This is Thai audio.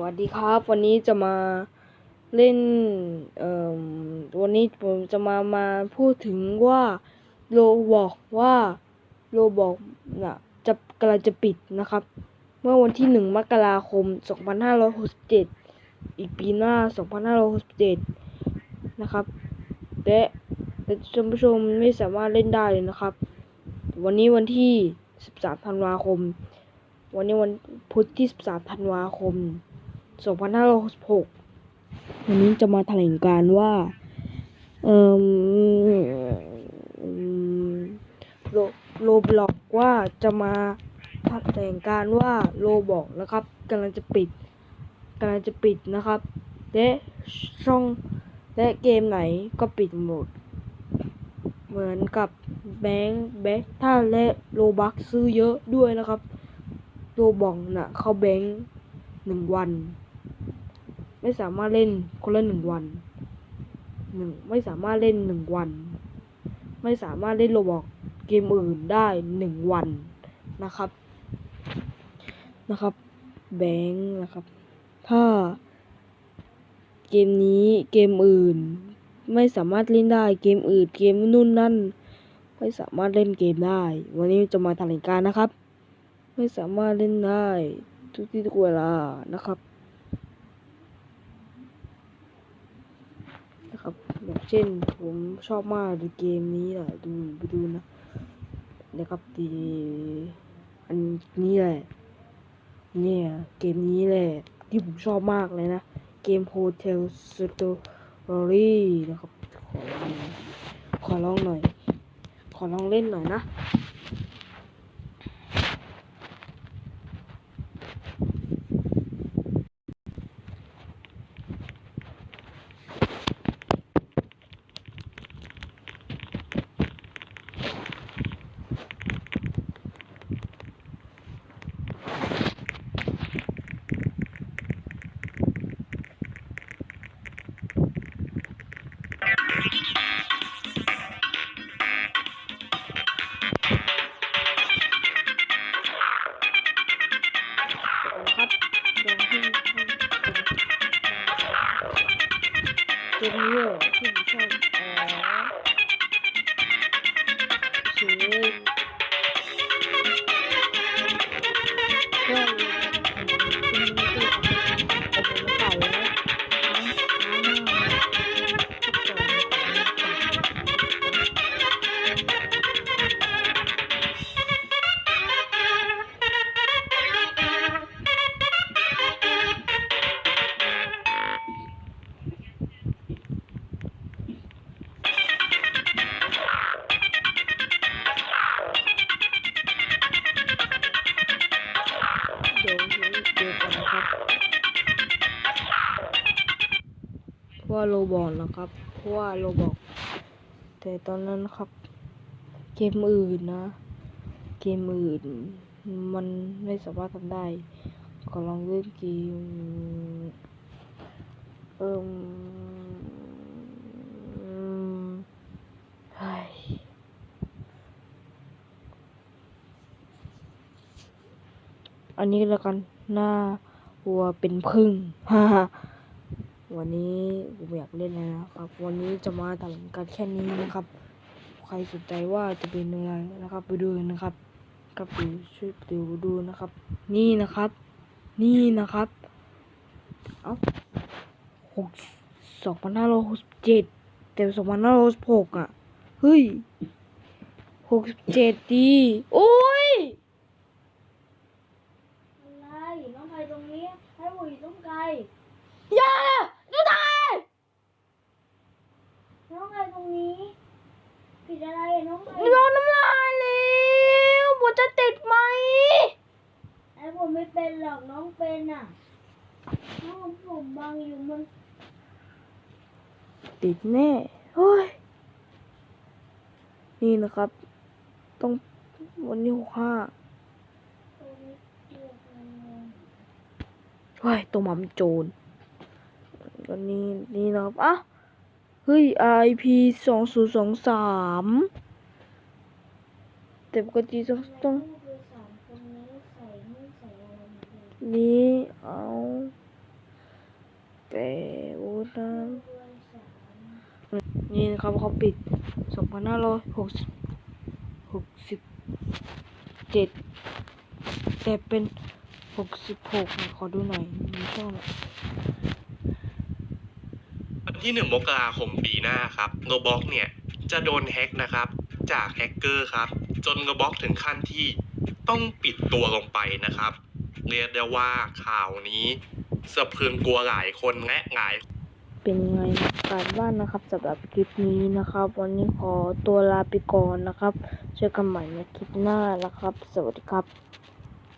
วัสดีครับ วันนี้จะมาเล่นเอ่อวันนี้ผมจะมามาพูดถึงว่าโลบอกว่าโลบอกนะจะกำลังจะปิดนะครับ เมื่อวันที่หนึ่งมกราคม 2567 อีกปีหน้า 2567 นะครับและแต่ท่านผู้ชมไม่สามารถเล่นได้เลยนะครับ วันนี้วันที่ 13 ธันวาคมวันนี้วันพุธที่ 13 ธันวาคม 2566 วันนี้จะมาแถลงการว่า เอ่อโลโลบล็อกว่าจะมาแถลงการว่าโลบอกนะครับกำลังจะปิดกำลังจะปิดนะครับ และช่องและเกมไหนก็ปิดหมด เหมือนกับแบงค์แบงค์ถ้าและโลบักซื้อเยอะด้วยนะครับ โลบอกน่ะเขาแบงค์หนึ่งวัน ไม่สามารถเล่นคนละหนึ่งวันหนึ่งไม่สามารถเล่นหนึ่งวัน ไม่สามารถเล่นโลบอกเกมอื่นได้หนึ่งวันนะครับ นะครับ แบงค์นะครับ ถ้า เกมนี้เกมอื่น ไม่สามารถเล่นได้เกมอื่น เกมนู่นนั่น ไม่สามารถเล่นเกมได้ วันนี้จะมาแถลงการนะครับ ไม่สามารถเล่นได้ทุกที่ทุกเวลานะครับ แบบเช่นผมชอบมากดูเกมนี้แหละดูไปดูนะนะครับดีอันนี้แหละเนี่ย เกมนี้แหละ ที่ผมชอบมากเลยนะ เกม Hotel Story นะครับ ขอลองขอลองหน่อย ขอลองเล่นหน่อยนะ เกมนี้ ว่าโรบอกนะครับเพราะว่าโรบอก แต่ตอนนั้นครับ เกมอื่นนะ เกมอื่น มันไม่สามารถทำได้ขอลองเล่นเกมเอิ่มอันนี้แล้วกันหน้าวัวเป็นพึ่งฮ่า วันนี้ผมอยากเล่นแล้วนะครับ วันนี้จะมาแถลการแค่นี้นะครับ ใครสนใจว่าจะเป็นยังไงนะครับ ไปดูนะครับกับดูช่วยดูดูนะครับ นี่นะครับ นี่นะครับเอ้าหกสองพันห้าร้อยหกสิบเจ็ดแต่สองพันห้าร้อยหกสิบหกอะเฮ้ยหกสิบเจ็ดดีโอ้ย อะไรน้องไก่ตรงนี้ ให้หมูอยู่ตรงไกล อย่าดูตาย น้องไก่ตรงนี้ ผิดอะไรน้องไก่โดนน้ำลายแล้วปวดจะติดไหมไอ้ผมไม่เป็นหรอกน้องเป็นอะน้องผมบังอยู่มัน ติดแน่เฮ้ยนี่นะครับ ต้องวันนี้หกห้าตรงนี้เกี่ยวกันเลยเฮ้ยตัวหมามันโจรวันนี้นี่นะครับอะ เฮ้ย IP สองศูนย์สองสามแต่ปกติต้องต้อง นี้เอาแต่โอ้นะนี่นะครับเขาปิดสองพันห้าร้อยหกสิบหกสิบเจ็ดแต่เป็นหกสิบหกขอดูหน่อยมีช่องไหน ที่ 1 มกราคมปีหน้าครับโรบ็อกเนี่ยจะโดนแฮ็กนะครับ จากแฮกเกอร์ครับ จนโรบ็อกถึงขั้นที่ต้องปิดตัวลงไปนะครับ เรียกได้ว่าข่าวนี้สะพรึงกลัวหลายคนและหลาย เป็นไงการบ้านนะครับสำหรับคลิปนี้นะครับ วันนี้ขอตัวลาไปก่อนนะครับเจอกันใหม่ในคลิปหน้านะครับ สวัสดีครับ